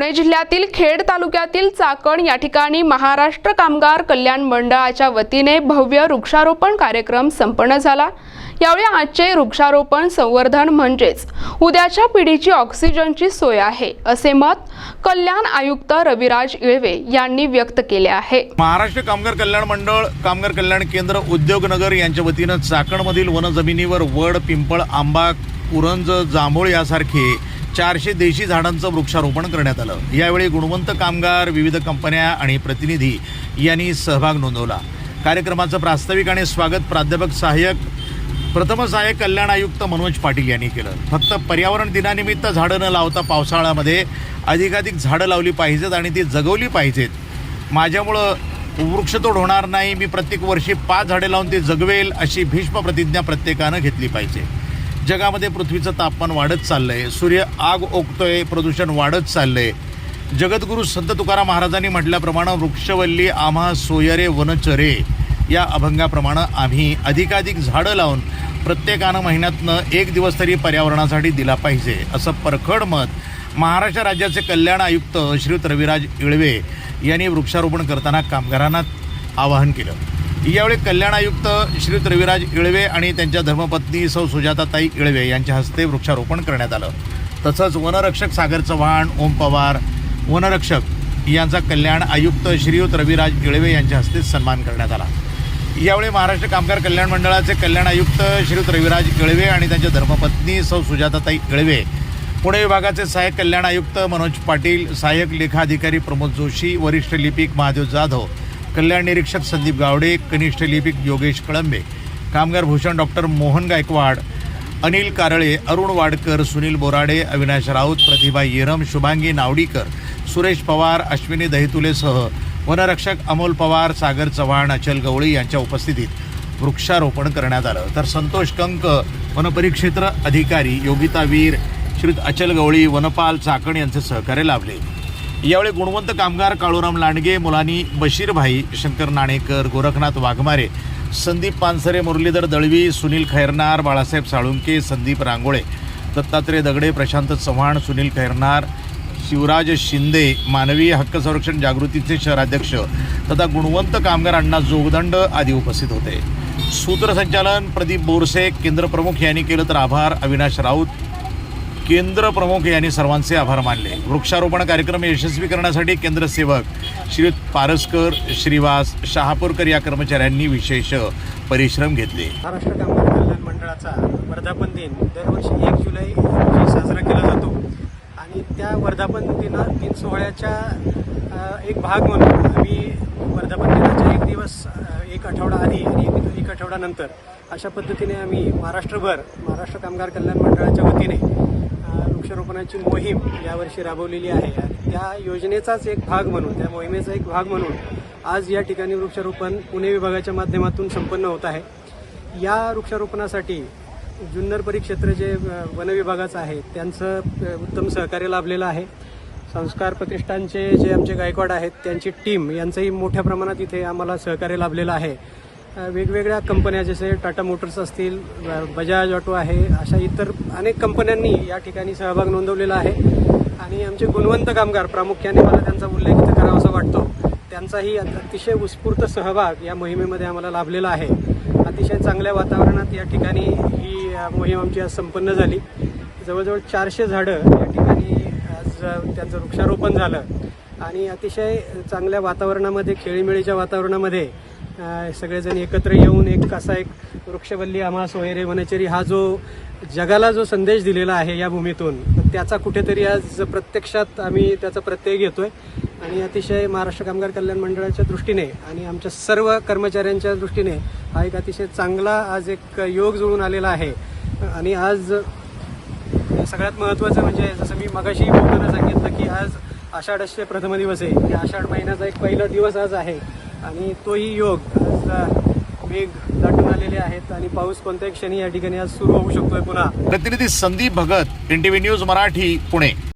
पुणे जिल्ह्यातील खेड तालुक्यातील चाकण या ठिकाणी महाराष्ट्र कामगार कल्याण मंडळाच्या वतीने भव्य वृक्षारोपण कार्यक्रम संपन्न झाला. यावेळी आजचे वृक्षारोपण संवर्धन म्हणजेच उद्याच्या पिढीची ऑक्सिजनची सोय आहे असे मत कल्याण आयुक्त रविराज इळवे यांनी व्यक्त केले आहे. महाराष्ट्र कामगार कल्याण मंडळ कामगार कल्याण केंद्र उद्योगनगर यांच्या वतीनं चाकणमधील वनजमिनीवर वड पिंपळ आंबा कुरंज जांभूळ यासारखे चारशे देशी झाडांचं वृक्षारोपण करण्यात आलं. यावेळी गुणवंत कामगार विविध कंपन्या आणि प्रतिनिधी यांनी सहभाग नोंदवला. कार्यक्रमाचं प्रास्ताविक आणि स्वागत प्राध्यापक सहाय्यक प्रथम सहाय्यक कल्याण आयुक्त मनोज पाटील यांनी केलं. फक्त पर्यावरण दिनानिमित्त झाडं न लावता पावसाळ्यामध्ये अधिकाधिक झाडं लावली पाहिजेत आणि ती जगवली पाहिजेत. माझ्यामुळं वृक्षतोड होणार नाही मी प्रत्येक वर्षी पाच झाडे लावून ती जगवेल अशी भीष्म प्रतिज्ञा प्रत्येकानं घेतली पाहिजे. जगामध्ये पृथ्वीचं तापमान वाढत चाललं आहे सूर्य आग ओकतोय प्रदूषण वाढत चाललं आहे जगद्गुरू संत तुकाराम महाराजांनी म्हटल्याप्रमाणे वृक्षवल्ली आम्हा सोयरे वनचरे या अभंगाप्रमाणे आम्ही अधिकाधिक झाडं लावून प्रत्येकानं महिन्यातनं एक दिवस तरी पर्यावरणासाठी दिला पाहिजे असं परखड मत महाराष्ट्र राज्याचे कल्याण आयुक्त श्रीयुत रविराज इळवे यांनी वृक्षारोपण करताना कामगारांना आवाहन केलं. यावेळी कल्याण आयुक्त श्री रविराज इळवे आणि त्यांच्या धर्मपत्नी सौ सुजाताताई इळवे यांच्या हस्ते वृक्षारोपण करण्यात आलं. तसंच वनरक्षक सागर चव्हाण ओम पवार वनरक्षक यांचा कल्याण आयुक्त श्रीयुत रविराज इळवे यांच्या हस्ते सन्मान करण्यात आला. यावेळी महाराष्ट्र कामगार कल्याण मंडळाचे कल्याण आयुक्त श्रीयुत रविराज इळवे आणि त्यांच्या धर्मपत्नी सौ सुजाताताई इळवे पुणे विभागाचे सहाय्यक कल्याण आयुक्त मनोज पाटील सहाय्यक लेखाधिकारी प्रमोद जोशी वरिष्ठ लिपिक महादेव जाधव कल्याण निरीक्षक संदीप गावडे कनिष्ठ लिपिक योगेश कळंबे कामगार भूषण डॉक्टर मोहन गायकवाड अनिल कारळे अरुण वाडकर सुनील बोराडे अविनाश राऊत प्रतिभा येरम शुभांगी नावडीकर सुरेश पवार अश्विनी दहितुलेसह वनरक्षक अमोल पवार सागर चव्हाण अचल गवळी यांच्या उपस्थितीत वृक्षारोपण करण्यात आलं. तर संतोष कंक वनपरिक्षेत्र अधिकारी योगिता वीर श्री अचल गवळी वनपाल चाकण यांचे सहकार्य लाभले. यावेळी गुणवंत कामगार काळूराम लांडगे मुलानी बशीरभाई शंकर नाणेकर गोरखनाथ वाघमारे संदीप पानसरे मुरलीधर दळवी सुनील खैरनार बाळासाहेब साळुंके संदीप रांगोळे दत्तात्रय दगडे प्रशांत चव्हाण सुनील खैरनार शिवराज शिंदे मानवी हक्क संरक्षण जागृतीचे शहराध्यक्ष तथा गुणवंत कामगार अण्णा जोगदंड आदी उपस्थित होते. सूत्रसंचालन प्रदीप बोरसे केंद्रप्रमुख यांनी केलं तर आभार अविनाश राऊत केंद्र प्रमुख यांनी सर्वांचे आभार मानले. वृक्षारोपण कार्यक्रम यशस्वी करण्यासाठी केंद्रसेवक श्री पारसकर श्रीवास शहापूरकर या कर्मचाऱ्यांनी विशेष परिश्रम घेतले. महाराष्ट्र कामगार कल्याण मंडळाचा वर्धापन दिन दरवर्षी एक जुलै रोजी साजरा केला जातो. आणि त्या वर्धापन दिना दिन सोहळ्याच्या एक भाग म्हणून आम्ही वर्धापन दिनाच्या एक दिवस एक आठवडा आधी आणि एक, एक आठवड्यानंतर अशा पद्धतीने आम्ही महाराष्ट्रभर महाराष्ट्र कामगार कल्याण मंडळाच्या वतीने वृक्षारोपणाची मोहीम यावर्षी राबवलेली आहे. त्या योजनेचाच एक भाग म्हणून त्या मोहिमेचा एक भाग म्हणून आज या ठिकाणी वृक्षारोपण पुणे विभागाच्या माध्यमातून संपन्न होत आहे. या वृक्षारोपणासाठी जुन्नर परिक्षेत्र जे वनविभागाचं वन विभागाचं आहे त्यांचं उत्तम सहकार्य लाभलेलं आहे. संस्कार प्रतिष्ठानचे जे आमचे गायकवाड आहेत त्यांची टीम यांचंही मोठ्या प्रमाणात इथे आम्हाला सहकार्य लाभलेलं आहे. वेगवेगळ्या कंपन्या जसे टाटा मोटर्स असतील बजाज ऑटो आहे अशा इतर अनेक कंपन्यांनी या ठिकाणी सहभाग नोंदवलेला आहे. आणि आमचे गुणवंत कामगार प्रामुख्याने मला त्यांचा उल्लेख इथं करावासा वाटतो. त्यांचाही अतिशय उत्स्फूर्त सहभाग या मोहिमेमध्ये आम्हाला लाभलेला आहे. अतिशय चांगल्या वातावरणात या ठिकाणी ही मोहीम आमची आज संपन्न झाली. जवळजवळ चारशे झाडं या ठिकाणी आज त्यांचं वृक्षारोपण झालं. आणि अतिशय चांगल्या वातावरणामध्ये खेळीमेळीच्या वातावरणामध्ये सगळेजण एकत्र येऊन एक असा एक वृक्षवल्ली आम्हा सोयरे वनचेरी हा जो जगाला जो संदेश दिलेला आहे या भूमीतून त्याचा कुठेतरी आज प्रत्यक्षात आम्ही त्याचा प्रत्यय घेतोय. आणि अतिशय महाराष्ट्र कामगार कल्याण मंडळाच्या दृष्टीने आणि आमच्या सर्व कर्मचाऱ्यांच्या दृष्टीने हा एक अतिशय चांगला आज एक योग जुळून आलेला आहे. आणि आज सगळ्यात महत्त्वाचं म्हणजे जसं मी मगाशी बोलताना सांगितलं की आज आषाढस्य प्रथम दिवस आहे. की आषाढ महिन्याचा एक पहिला दिवस आज आहे. आणि तोही योग. आज अ, मेघ दाटून आलेले आहेत आणि पाऊस कोणत्याही क्षणी या ठिकाणी आज सुरू होऊ शकतोय पुन्हा. प्रतिनिधी संदीप भगत एनटीव्ही न्यूज मराठी पुणे.